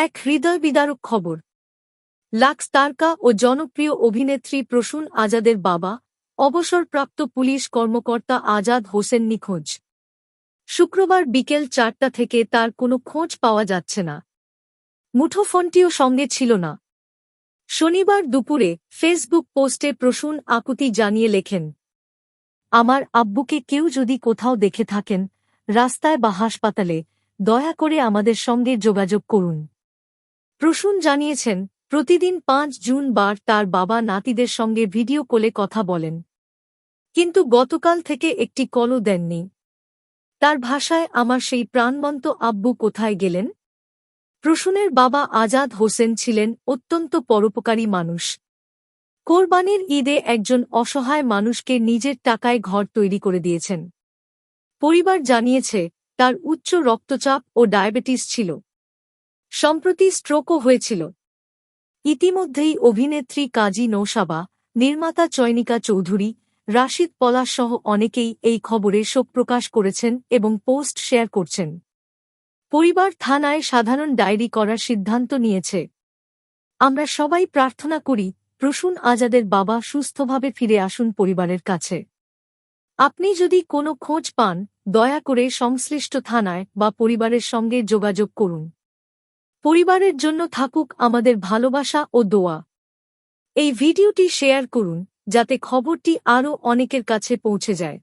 এক হৃদয় বিদারক খবর। লাক্স তারকা ও জনপ্রিয় অভিনেত্রী প্রসূন আজাদের বাবা, অবসরপ্রাপ্ত পুলিশ কর্মকর্তা আজাদ হোসেন নিখোঁজ। শুক্রবার বিকেল চারটা থেকে তার কোনো খোঁজ পাওয়া যাচ্ছে না। মুঠোফোনটিও সঙ্গে ছিল না। শনিবার দুপুরে ফেসবুক পোস্টে প্রসূন আকুতি জানিয়ে লেখেন, আমার আব্বুকে কেউ যদি কোথাও দেখে থাকেন, রাস্তায় বা হাসপাতালে, দয়া করে আমাদের সঙ্গে যোগাযোগ করুন। প্রসূন জানিয়েছেন, প্রতিদিন পাঁচ জুন বার তার বাবা নাতিদের সঙ্গে ভিডিও কলে কথা বলেন। কিন্তু গতকাল থেকে একটি কলও দেননি। তার ভাষায়, আমার সেই প্রাণবন্ত আব্বু কোথায় গেলেন? প্রসূনের বাবা আজাদ হোসেন ছিলেন অত্যন্ত পরোপকারী মানুষ। কোরবানির ঈদে একজন অসহায় মানুষকে নিজের টাকায় ঘর তৈরি করে দিয়েছেন। পরিবার জানিয়েছে, তার উচ্চ রক্তচাপ ও ডায়াবেটিস ছিল। সম্প্রতি স্ট্রোকও হয়েছিল। ইতিমধ্যেই অভিনেত্রী কাজী নৌসাবা নির্মাতা চয়নিকা চৌধুরী, রাশিদ পলাশ সহ অনেকেই এই খবরে শোক প্রকাশ করেছেন এবং পোস্ট শেয়ার করছেন। পরিবার থানায় সাধারণ ডায়েরি করার সিদ্ধান্ত নিয়েছে। আমরা সবাই প্রার্থনা করি, প্রসূন আজাদের বাবা সুস্থভাবে ফিরে আসুন পরিবারের কাছে। আপনি যদি কোনো খোঁজ পান, দয়া করে সংশ্লিষ্ট থানায় বা পরিবারের সঙ্গে যোগাযোগ করুন। পরিবারের জন্য থাকুক আমাদের ভালোবাসা ও দোয়া। এই ভিডিওটি শেয়ার করুন, যাতে খবরটি আরও অনেকের কাছে পৌঁছে যায়।